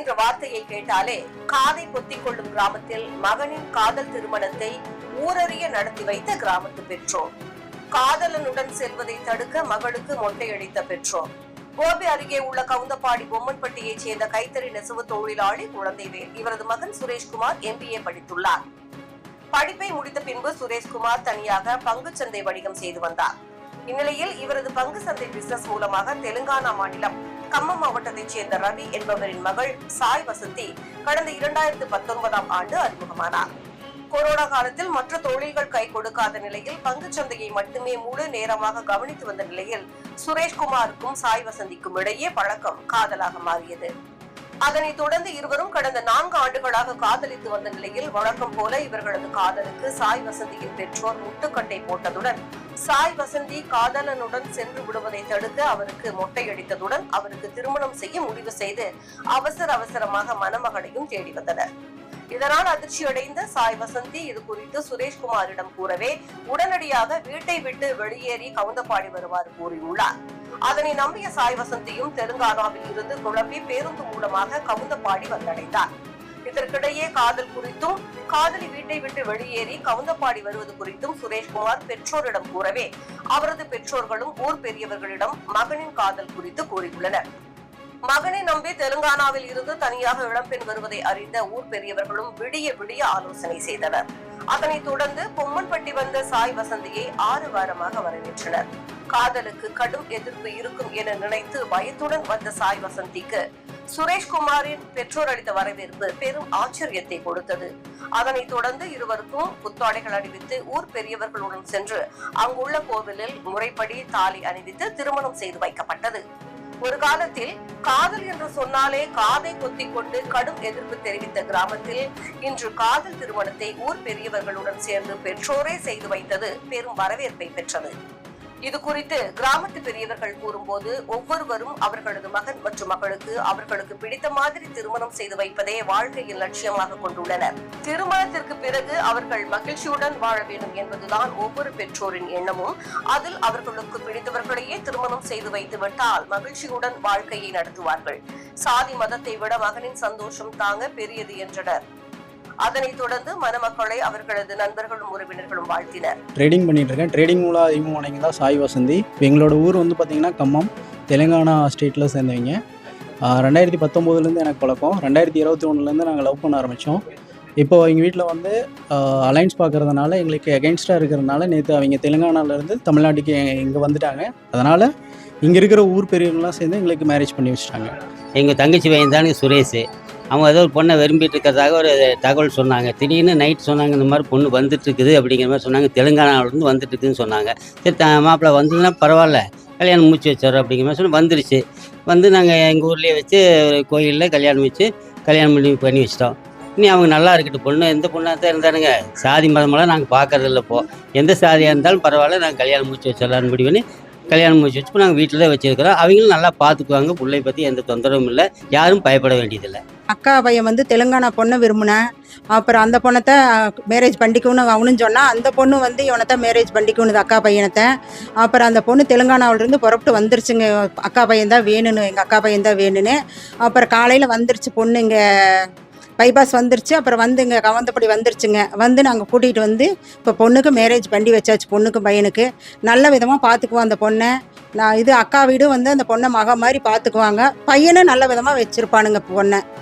என்ற வார்த்தையை கேட்டாலே காதை பொத்திக் கொள்ளும் கிராமத்தில் மகனின் காதல் திருமணத்தை ஊரறிய நடத்தி வைத்த கிராமத்து பெற்றோர். காதலனுடன் செல்வதை தடுக்க மகளுக்கு மொட்டையடித்த பெற்றோர். கோபி அருகே உள்ள கவுந்தப்பாடி பொம்மன்பட்டியைச் சேர்ந்த கைத்தறி நெசவு தொழிலாளி குழந்தைவேல் இவரது மகன் சுரேஷ்குமார் எம்பிஏ படித்துள்ளார். படிப்பை முடித்த பின்பு சுரேஷ்குமார் தனியாக பங்குச்சந்தை வணிகம் செய்து வந்தார். இந்நிலையில் இவரது பங்கு சந்தை பிசினஸ் மூலமாக தெலுங்கானா மாநிலம் கம்மம் மாவட்டத்தைச் சேர்ந்த ரவி என்பவரின் மகள் சாய் வசந்தி கடந்த இரண்டாயிரத்து பத்தொன்பதாம் ஆண்டு அறிமுகமானார். கொரோனா காலத்தில் மற்ற தொழில்கள் கை கொடுக்காத நிலையில் பங்குச் சந்தையை மட்டுமே முழு நேரமாக கவனித்து வந்த நிலையில் சுரேஷ்குமாருக்கும் சாய் வசந்திக்கும் இடையே பழக்கம் காதலாக மாறியது. அதனைத் தொடர்ந்து இருவரும் கடந்த நான்கு ஆண்டுகளாக காதலித்து வந்த நிலையில் வழக்கம் போல இவர்களது காதலுக்கு சாய் வசந்தியின் பெற்றோர் முட்டுக்கட்டை போட்டதுடன் சாய் வசந்தி காதலனுடன் சென்று விடுவதை தடுக்க அவருக்கு மொட்டையடித்ததுடன் அவருக்கு திருமணம் செய்ய முடிவு செய்து அவசர அவசரமாக மணமகனையும் தேடி வந்தனர். இதனால் அதிர்ச்சியடைந்த சாய் வசந்தி இது குறித்து சுரேஷ்குமாரிடம் கூறவே உடனடியாக வீட்டை விட்டு வெளியேறி கவுந்தப்பாடி வருமாறு கூறியுள்ளார். அதனை நம்பிய சாய் வசந்தியும் தெலுங்கானாவில் இருந்து குழம்பி பேருந்து மூலமாக கவுந்தப்பாடி வந்தடைந்தார். இதற்கிடையே காதல் குறித்தும் காதலி வீட்டை விட்டு வெளியேறி கவுந்தப்பாடி வருவது குறித்தும் சுரேஷ்குமார் பெற்றோரிடம் கூறவே அவரது பெற்றோர்களும் ஊர் பெரியவர்களிடம் மகனின் காதல் குறித்து கூறியுள்ளனர். மகனை நம்பி தெலுங்கானாவில் இருந்து தனியாக இளம்பெண் வருவதை அறிந்த ஊர் பெரியவர்களும் விடிய விடிய ஆலோசனை செய்தனர். அதனைத் தொடர்ந்து பொம்மன்பட்டி வந்த சாய் வசந்தியை ஆறு வாரமாக வரவேற்றனர். காதலுக்கு கடும் எதிர்ப்பு இருக்கும் என நினைத்து பயத்துடன் வந்த சாய் வசந்திக்கு சுரேஷ்குமாரின் பெற்றோர் அளித்த வரவேற்பு பெரும் ஆச்சரியத்தை கொடுத்தது. அதனைத் தொடர்ந்து இருவருக்கும் புத்தாடைகள் அணிவித்து ஊர் பெரியவர்களுடன் சென்று அங்குள்ள கோவிலில் முறைப்படி தாலி அணிவித்து திருமணம் செய்து வைக்கப்பட்டது. ஒரு காலத்தில் காதல் என்று சொன்னாலே காதை கொத்திக் கொண்டு கடும் எதிர்ப்பு தெரிவித்த கிராமத்தில் இன்று காதல் திருமணத்தை ஊர் பெரியவர்களுடன் சேர்ந்து பெற்றோரே செய்து வைத்தது பெரும் வரவேற்பை பெற்றது. இது குறித்து கிராமத்து பெரியவர்கள் கூறும்போது ஒவ்வொருவரும் அவர்களது மகன் மற்றும் மகளுக்கு அவர்களுக்கு பிடித்த மாதிரி திருமணம் செய்து வைப்பதே வாழ்க்கையின் லட்சியமாக கொண்டுள்ளனர். திருமணத்திற்கு பிறகு அவர்கள் மகிழ்ச்சியுடன் வாழ வேண்டும் என்பதுதான் ஒவ்வொரு பெற்றோரின் எண்ணமும். அதில் அவர்களுக்கு பிடித்தவர்களையே திருமணம் செய்து வைத்துவிட்டால் மகிழ்ச்சியுடன் வாழ்க்கையை நடத்துவார்கள். சாதி மதத்தை விட மகனின் சந்தோஷம் தாங்க பெரியது என்றனர். அதனைத் தொடர்ந்து மணமக்களை அவர்களது நண்பர்களும் உறவினர்களும் வாழ்த்தினர். ட்ரேடிங் பண்ணிட்டு இருக்கேன். ட்ரேடிங் மூலம் அறிமுகமானவங்க தான் சாய் வசந்தி. இப்போ எங்களோட ஊர் வந்து பார்த்திங்கன்னா கம்மம். தெலுங்கானா ஸ்டேட்டில் சேர்ந்தவங்க. ரெண்டாயிரத்தி பத்தொம்போதுலேருந்து எனக்கு பழக்கம். ரெண்டாயிரத்தி இருபத்தி ஒன்றுலேருந்து நாங்கள் லவ் பண்ண ஆரம்பித்தோம் இப்போ எங்கள் வீட்டில் வந்து அலைன்ஸ் பார்க்கறதுனால எங்களுக்கு எகென்ஸ்டாக இருக்கிறதுனால நேற்று அவங்க தெலுங்கானாலேருந்து தமிழ்நாட்டுக்கு இங்கே வந்துட்டாங்க. அதனால் இங்கே இருக்கிற ஊர் பெரியவங்களாம் சேர்ந்து எங்களுக்கு மேரேஜ் பண்ணி வச்சுட்டாங்க. எங்கள் தங்கச்சி பையன் தானே சுரேஷ். அவங்க ஏதோ ஒரு பொண்ணை விரும்பிட்டு இருக்கிறதாக ஒரு தகவல் சொன்னாங்க. திடீர்னு நைட் சொன்னாங்க இந்த மாதிரி பொண்ணு வந்துட்டு இருக்குது அப்படிங்கிற மாதிரி சொன்னாங்க. தெலுங்கானாவிலேருந்து வந்துட்டுருக்குன்னு சொன்னாங்க. சரி த மாப்பிள்ளை வந்ததுன்னா பரவாயில்ல. கல்யாணம் முடிச்சு வச்சிடறோம் அப்படிங்கிற மாதிரி சொல்லி வந்துருச்சு. வந்து நாங்கள் எங்கள் ஊர்லேயே வச்சு ஒரு கோயிலில் கல்யாணம் வச்சு கல்யாணம் பண்ணி பண்ணி வச்சிட்டோம். இனி அவங்க நல்லா இருக்கட்டும். பொண்ணு எந்த பொண்ணாக தான் இருந்தானுங்க? சாதி மதமெல்லாம் நாங்கள் பார்க்கறதில்ல இப்போ. எந்த சாதியாக இருந்தாலும் பரவாயில்ல நாங்கள் கல்யாணம் முடிச்சு வச்சிடலான்னு முடிவு பண்ணி கல்யாணம் முடிச்சு வச்சு இப்போ நாங்கள் வீட்டில் தான் வச்சுருக்கிறோம். அவங்களும் நல்லா பார்த்துக்குவாங்க பிள்ளை பற்றி எந்த தொந்தரவும் இல்லை. யாரும் பயப்பட வேண்டியதில்லை. அக்கா பையன் வந்து தெலுங்கானா பொண்ணை விரும்பினேன் அப்புறம் அந்த பொண்ணத்தை மேரேஜ் பண்ணிக்கணும் அவனும் சொன்னான் அந்த பொண்ணு வந்து இவனத்தை மேரேஜ் பண்ணிக்கணுது அக்கா பையனத்தை. அப்புறம் அந்த பொண்ணு தெலுங்கானாவிலேருந்து புறப்பட்டு வந்துருச்சுங்க. அக்கா பையன் தான் வேணும்னு எங்கள் அக்கா பையன் தான் வேணும்னு. அப்புறம் காலையில் வந்துருச்சு பொண்ணு இங்கே பைபாஸ் வந்துருச்சு. அப்புறம் வந்து இங்கே கவந்தப்படி வந்துருச்சுங்க. வந்து நாங்கள் கூட்டிகிட்டு வந்து இப்போ பொண்ணுக்கு மேரேஜ் பண்ணி வச்சாச்சு பொண்ணுக்கும் பையனுக்கு. நல்ல விதமாக பார்த்துக்குவோம் அந்த பொண்ணை. நான் இது அக்கா வீடும் வந்து அந்த பொண்ணை மக மாதிரி பார்த்துக்குவாங்க பையனும் நல்ல விதமாக வச்சுருப்பானுங்க பொண்ணை.